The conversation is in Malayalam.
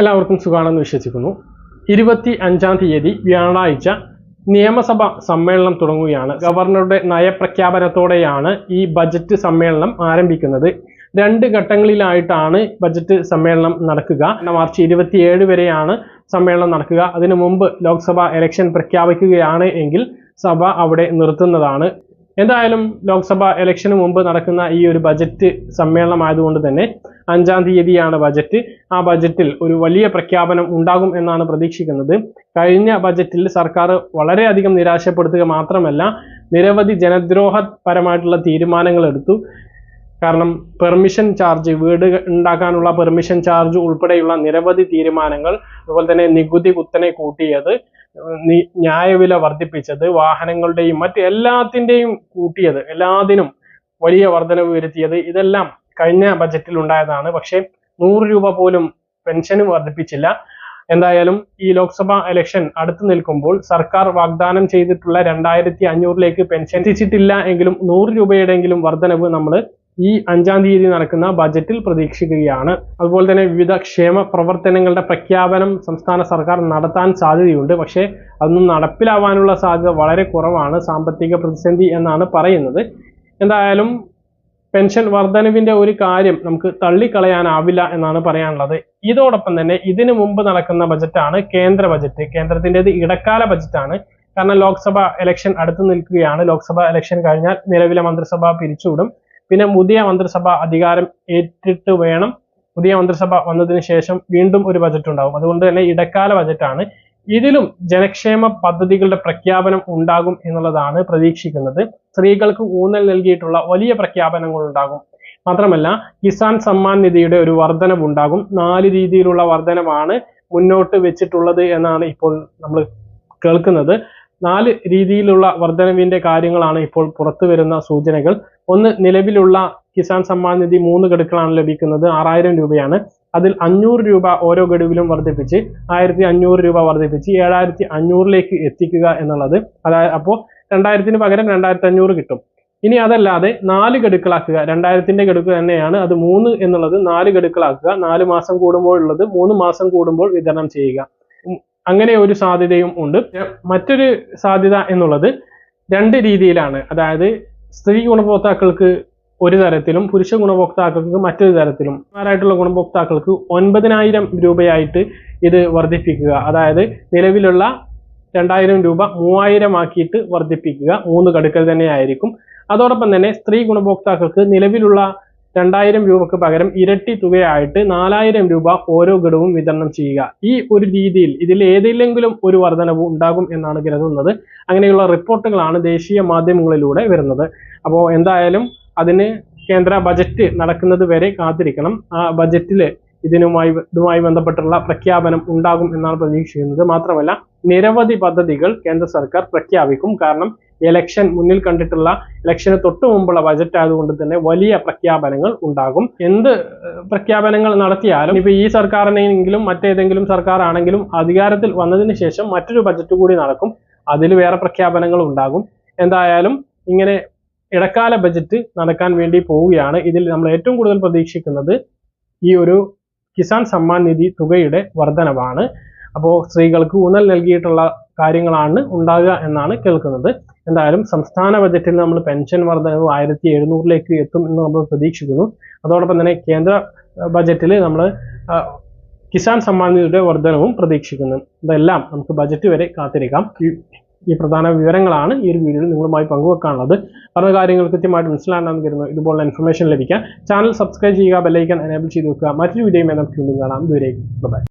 എല്ലാവർക്കും സുഖമാണെന്ന് വിശ്വസിക്കുന്നു. ഇരുപത്തി അഞ്ചാം തീയതി വ്യാഴാഴ്ച നിയമസഭ സമ്മേളനം തുടങ്ങുകയാണ്. ഗവർണറുടെ നയപ്രഖ്യാപനത്തോടെയാണ് ഈ ബജറ്റ് സമ്മേളനം ആരംഭിക്കുന്നത്. രണ്ട് ഘട്ടങ്ങളിലായിട്ടാണ് ബജറ്റ് സമ്മേളനം നടക്കുക. മാർച്ച് ഇരുപത്തിയേഴ് വരെയാണ് സമ്മേളനം നടക്കുക. അതിനു മുമ്പ് ലോക്സഭ ഇലക്ഷൻ പ്രഖ്യാപിക്കുകയാണ് എങ്കിൽ സഭ അവിടെ നിർത്തുന്നതാണ്. എന്തായാലും ലോക്സഭ ഇലക്ഷന് മുമ്പ് നടക്കുന്ന ഈ ഒരു ബജറ്റ് സമ്മേളനം ആയതുകൊണ്ട് തന്നെ അഞ്ചാം തീയതിയാണ് ബജറ്റ് ആ ബജറ്റിൽ ഒരു വലിയ പ്രഖ്യാപനം ഉണ്ടാകും എന്നാണ് പ്രതീക്ഷിക്കുന്നത്. കഴിഞ്ഞ ബജറ്റിൽ സർക്കാർ വളരെയധികം നിരാശപ്പെടുത്തുക മാത്രമല്ല നിരവധി ജനദ്രോഹപരമായിട്ടുള്ള തീരുമാനങ്ങൾ എടുത്തു. കാരണം പെർമിഷൻ ചാർജ് വീട് ഉണ്ടാക്കാനുള്ള പെർമിഷൻ ചാർജ് ഉൾപ്പെടെയുള്ള നിരവധി തീരുമാനങ്ങൾ അതുപോലെ തന്നെ നികുതി കുത്തനെ കൂട്ടിയത് ന്യായവില വർദ്ധിപ്പിച്ചത് വാഹനങ്ങളുടെയും മറ്റ് എല്ലാത്തിന്റെയും കൂട്ടിയത് എല്ലാത്തിനും വലിയ വർധനവ് വരുത്തിയത് ഇതെല്ലാം കഴിഞ്ഞ ബജറ്റിൽ ഉണ്ടായതാണ്. പക്ഷേ നൂറ് രൂപ പോലും പെൻഷന് വർദ്ധിപ്പിച്ചില്ല. എന്തായാലും ഈ ലോക്സഭാ ഇലക്ഷൻ അടുത്തു നിൽക്കുമ്പോൾ സർക്കാർ വാഗ്ദാനം ചെയ്തിട്ടുള്ള രണ്ടായിരത്തി അഞ്ഞൂറിലേക്ക് പെൻഷൻ എത്തിച്ചിട്ടില്ല എങ്കിലും നൂറ് രൂപയുടെയെങ്കിലും വർധനവ് നമ്മൾ ഈ അഞ്ചാം തീയതി നടക്കുന്ന ബജറ്റിൽ പ്രതീക്ഷിക്കുകയാണ്. അതുപോലെ തന്നെ വിവിധ ക്ഷേമ പ്രവർത്തനങ്ങളുടെ പ്രഖ്യാപനം സംസ്ഥാന സർക്കാർ നടത്താൻ സാധ്യതയുണ്ട്. പക്ഷേ അതൊന്നും നടപ്പിലാവാനുള്ള സാധ്യത വളരെ കുറവാണ് സാമ്പത്തിക പ്രതിസന്ധി എന്നാണ് പറയുന്നത്. എന്തായാലും പെൻഷൻ വർധനവിന്റെ ഒരു കാര്യം നമുക്ക് തള്ളിക്കളയാനാവില്ല എന്നാണ് പറയാനുള്ളത്. ഇതോടൊപ്പം തന്നെ ഇതിനു മുമ്പ് നടക്കുന്ന ബജറ്റാണ് കേന്ദ്ര ബജറ്റ്. കേന്ദ്രത്തിന്റെത് ഇടക്കാല ബജറ്റാണ്. കാരണം ലോക്സഭ ഇലക്ഷൻ അടുത്ത് നിൽക്കുകയാണ്. ലോക്സഭ ഇലക്ഷൻ കഴിഞ്ഞാൽ നിലവിലെ മന്ത്രിസഭ പിരിച്ചുവിടും. പിന്നെ പുതിയ മന്ത്രിസഭ അധികാരം ഏറ്റിട്ട് വേണം. പുതിയ മന്ത്രിസഭ വന്നതിന് ശേഷം വീണ്ടും ഒരു ബജറ്റ് ഉണ്ടാവും. അതുകൊണ്ട് തന്നെ ഇടക്കാല ബജറ്റാണ്. ഇതിലും ജനക്ഷേമ പദ്ധതികളുടെ പ്രഖ്യാപനം ഉണ്ടാകും എന്നുള്ളതാണ് പ്രതീക്ഷിക്കുന്നത്. സ്ത്രീകൾക്ക് ഊന്നൽ നൽകിയിട്ടുള്ള വലിയ പ്രഖ്യാപനങ്ങൾ ഉണ്ടാകും മാത്രമല്ല കിസാൻ സമ്മാൻ നിധിയുടെ ഒരു വർധനവ് ഉണ്ടാകും നാല് രീതിയിലുള്ള വർധനമാണ് മുന്നോട്ട് വെച്ചിട്ടുള്ളത് എന്നാണ് ഇപ്പോൾ നമ്മൾ കേൾക്കുന്നത്. നാല് രീതിയിലുള്ള വർധനവിന്റെ കാര്യങ്ങളാണ് ഇപ്പോൾ പുറത്തു വരുന്ന സൂചനകൾ. ഒന്ന് നിലവിലുള്ള കിസാൻ സമ്മാൻ നിധി മൂന്ന് ഘടുക്കളാണ് ലഭിക്കുന്നത്. ആറായിരം രൂപയാണ്. അതിൽ അഞ്ഞൂറ് രൂപ ഓരോ ഗഡുവിലും വർദ്ധിപ്പിച്ച് ആയിരത്തി അഞ്ഞൂറ് രൂപ വർദ്ധിപ്പിച്ച് ഏഴായിരത്തി അഞ്ഞൂറിലേക്ക് എത്തിക്കുക എന്നുള്ളത്. അതായത് അപ്പോൾ രണ്ടായിരത്തിന് പകരം രണ്ടായിരത്തി അഞ്ഞൂറ് കിട്ടും. ഇനി അതല്ലാതെ നാല് ഗഡുക്കളാക്കുക. രണ്ടായിരത്തിന്റെ ഗഡുക്ക് തന്നെയാണ് അത് മൂന്ന് എന്നുള്ളത് നാല് ഗഡുക്കളാക്കുക. നാല് മാസം കൂടുമ്പോൾ ഉള്ളത് മൂന്ന് മാസം കൂടുമ്പോൾ വിതരണം ചെയ്യുക. അങ്ങനെ ഒരു സാധ്യതയും ഉണ്ട്. മറ്റൊരു സാധ്യത എന്നുള്ളത് രണ്ട് രീതിയിലാണ്. അതായത് സ്ത്രീ ഗുണഭോക്താക്കൾക്ക് ഒരു തരത്തിലും പുരുഷ ഗുണഭോക്താക്കൾക്ക് മറ്റൊരു തരത്തിലും മാരായിട്ടുള്ള ഗുണഭോക്താക്കൾക്ക് ഒൻപതിനായിരം രൂപയായിട്ട് ഇത് വർദ്ധിപ്പിക്കുക. അതായത് നിലവിലുള്ള രണ്ടായിരം രൂപ മൂവായിരം ആക്കിയിട്ട് വർദ്ധിപ്പിക്കുക. മൂന്ന് ഗഡുക്കൾ തന്നെയായിരിക്കും അതോടൊപ്പം തന്നെ സ്ത്രീ ഗുണഭോക്താക്കൾക്ക് നിലവിലുള്ള രണ്ടായിരം രൂപക്ക് പകരം ഇരട്ടി തുകയായിട്ട് നാലായിരം രൂപ ഓരോ ഘടവും വിതരണം ചെയ്യുക. ഈ ഒരു രീതിയിൽ ഇതിൽ ഏതെങ്കിലും ഒരു വർധനവ് ഉണ്ടാകും എന്നാണ് കരുതുന്നത്. അങ്ങനെയുള്ള റിപ്പോർട്ടുകളാണ് ദേശീയ മാധ്യമങ്ങളിലൂടെ വരുന്നത്. അപ്പോൾ എന്തായാലും അതിന് കേന്ദ്ര ബജറ്റ് നടക്കുന്നത് വരെ കാത്തിരിക്കണം. ആ ബജറ്റിൽ ഇതിനുമായി ഇതുമായി ബന്ധപ്പെട്ടുള്ള പ്രഖ്യാപനം ഉണ്ടാകും എന്നാണ് പ്രതീക്ഷിക്കുന്നത്. മാത്രമല്ല നിരവധി പദ്ധതികൾ കേന്ദ്ര സർക്കാർ പ്രഖ്യാപിക്കും. കാരണം ഇലക്ഷൻ മുന്നിൽ കണ്ടിട്ടുള്ള ഇലക്ഷന് തൊട്ടു മുമ്പുള്ള ബജറ്റ് ആയതുകൊണ്ട് തന്നെ വലിയ പ്രഖ്യാപനങ്ങൾ ഉണ്ടാകും. എന്ത് പ്രഖ്യാപനങ്ങൾ നടത്തിയാലും ഇപ്പൊ ഈ സർക്കാരിനെങ്കിലും മറ്റേതെങ്കിലും സർക്കാർ ആണെങ്കിലും അധികാരത്തിൽ വന്നതിന് ശേഷം മറ്റൊരു ബജറ്റ് കൂടി നടക്കും. അതിൽ വേറെ പ്രഖ്യാപനങ്ങൾ ഉണ്ടാകും. എന്തായാലും ഇങ്ങനെ ഇടക്കാല ബജറ്റ് നടക്കാൻ വേണ്ടി പോവുകയാണ്. ഇതിൽ നമ്മൾ ഏറ്റവും കൂടുതൽ പ്രതീക്ഷിക്കുന്നത് ഈ ഒരു കിസാൻ സമ്മാൻ നിധി തുകയുടെ വർധനവാണ്. അപ്പോൾ സ്ത്രീകൾക്ക് ഊന്നൽ നൽകിയിട്ടുള്ള കാര്യങ്ങളാണ് ഉണ്ടാകുക എന്നാണ് കേൾക്കുന്നത്. എന്തായാലും സംസ്ഥാന ബജറ്റിൽ നമ്മൾ പെൻഷൻ വർധനവ് ആയിരത്തി എഴുന്നൂറിലേക്ക് എത്തും എന്ന് നമ്മൾ പ്രതീക്ഷിക്കുന്നു. അതോടൊപ്പം തന്നെ കേന്ദ്ര ബജറ്റിൽ നമ്മൾ കിസാൻ സമ്മാൻ നിധിയുടെ വർധനവും പ്രതീക്ഷിക്കുന്നു. ഇതെല്ലാം നമുക്ക് ബജറ്റ് വരെ കാത്തിരിക്കാം. ഈ പ്രധാന വിവരങ്ങളാണ് ഈ ഒരു വീഡിയോയിൽ നിങ്ങളുമായി പങ്കുവെക്കാനുള്ളത്. പറഞ്ഞ കാര്യങ്ങൾ കൃത്യമായിട്ട് മനസ്സിലാണെന്ന് കരുതുന്നു ഇതുപോലുള്ള ഇൻഫർമേഷൻ ലഭിക്കാൻ ചാനൽ സബ്സ്ക്രൈബ് ചെയ്യുക ബെല്ലൈക്കൻ എനേബിൾ ചെയ്ത് വെക്കുക. മറ്റൊരു വീഡിയോയുമായി നമുക്ക് വീണ്ടും കാണാം. ദൂരേക്ക് ബൈ